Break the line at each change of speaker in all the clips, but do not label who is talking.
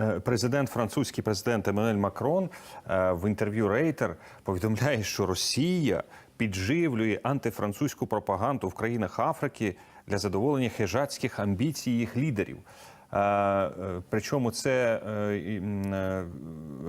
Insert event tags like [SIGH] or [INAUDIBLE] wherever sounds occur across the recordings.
Е, Президент, французький президент Еммануель Макрон е, в інтерв'ю Рейтер повідомляє, що Росія підживлює антифранцузьку пропаганду в країнах Африки для задоволення хижацьких амбіцій їх лідерів. Е, Причому це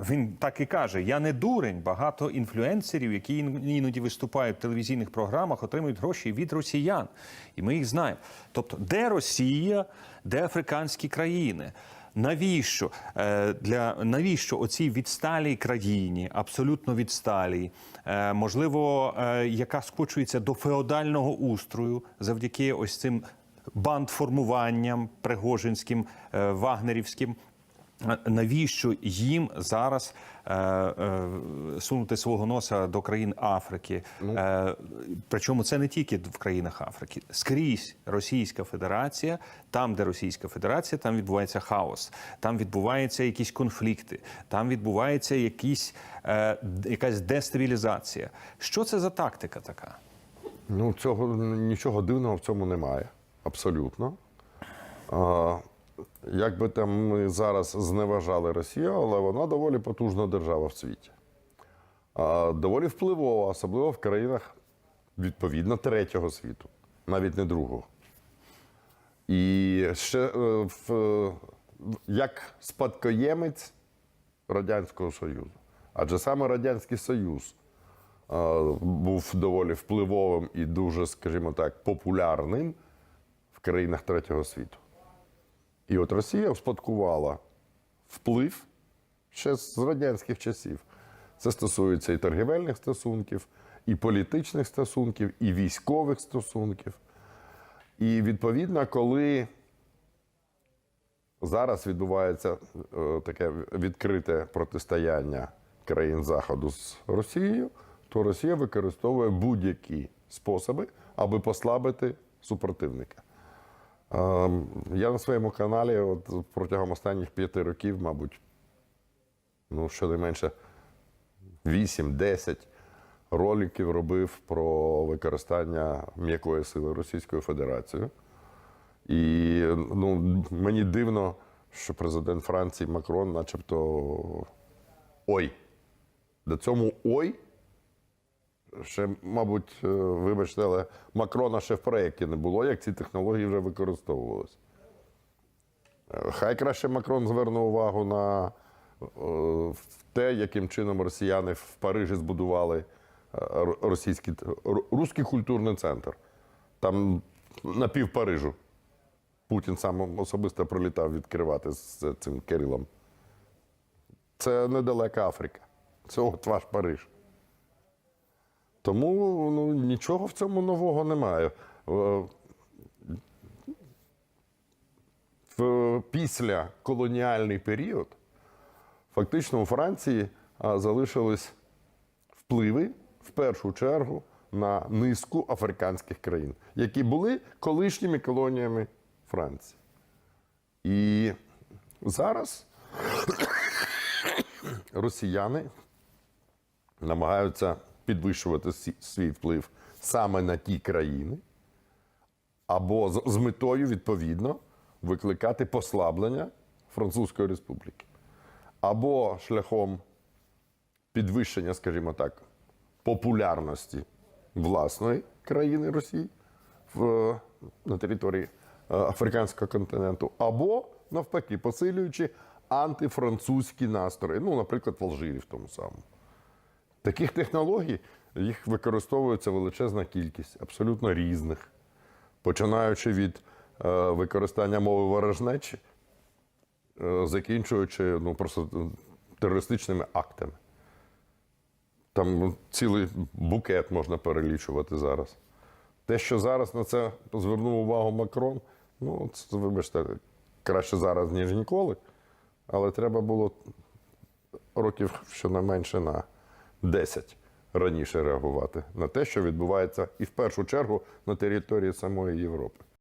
він так і каже: я не дурень. Багато інфлюенсерів, які іноді виступають в телевізійних програмах, отримують гроші від росіян, і ми їх знаємо. Тобто, де Росія, де африканські країни? Навіщо Е, для навіщо оцій відсталій країні, абсолютно відсталій, е, можливо, е, яка скочується до феодального устрою завдяки ось цим бандформуванням пригожинським, вагнерівським. Навіщо їм зараз е, е, сунути свого носа до країн Африки? Е, причому це не тільки в країнах Африки, скрізь Російська Федерація, там, де Російська Федерація, там відбувається хаос, там відбуваються якісь конфлікти, там відбувається якісь, е, якась дестабілізація. Що це за тактика така?
Ну, цього нічого дивного в цьому немає. Абсолютно. А, як би там ми зараз зневажали Росію, але вона доволі потужна держава в світі. Доволі впливова, особливо в країнах відповідно третього світу, навіть не другого. І ще е, в, як спадкоємець Радянського Союзу. Адже саме Радянський Союз е, був доволі впливовим і дуже, скажімо так, популярним в країнах третього світу. І от Росія успадкувала вплив ще з радянських часів. Це стосується і торгівельних стосунків, і політичних стосунків, і військових стосунків. І відповідно, коли зараз відбувається е, таке відкрите протистояння країн Заходу з Росією, то Росія використовує будь-які способи, аби послабити супротивника. Е, Я на своєму каналі от протягом останніх п'яти років, мабуть, ну, щонайменше 8-10 роликів робив про використання м'якої сили Російською Федерацією. І ну, мені дивно, що президент Франції Макрон, начебто, ой. До цьому ой. Ще, мабуть, е, вибачте, але Макрона ще в проєкті не було, як ці технології вже використовувалися. Е, Хай краще Макрон зверне увагу на е, те, яким чином росіяни в Парижі збудували російський руський культурний центр. Там на пів Парижу. Путін сам особисто прилітав відкривати з цим Кирилом. Це недалека Африка. Це от ваш Париж. Тому ну, нічого в цьому нового немає. Е, В після колоніальний період фактично у Франції залишились впливи в першу чергу на низку африканських країн, які були колишніми колоніями Франції. І зараз [COUGHS] росіяни намагаються підвищувати свій вплив саме на ті країни, або з, з метою відповідно викликати послаблення Французької Республіки, або шляхом підвищення, скажімо так, популярності власної країни Росії в, на території е, африканського континенту, або навпаки, посилюючи антифранцузькі настрої, ну, наприклад, в Алжирі в тому самому. Таких технологій їх використовується величезна кількість, абсолютно різних, починаючи від е, використання мови ворожнечі, е, закінчуючи ну, просто е, терористичними актами. Там ну, цілий букет можна перелічувати зараз. Те, що зараз на це звернув увагу Макрон, ну, це, вибачте, краще зараз, ніж ніколи. Але треба було років щонайменше на 10 раніше реагувати на те, що відбувається і в першу чергу на території самої Європи.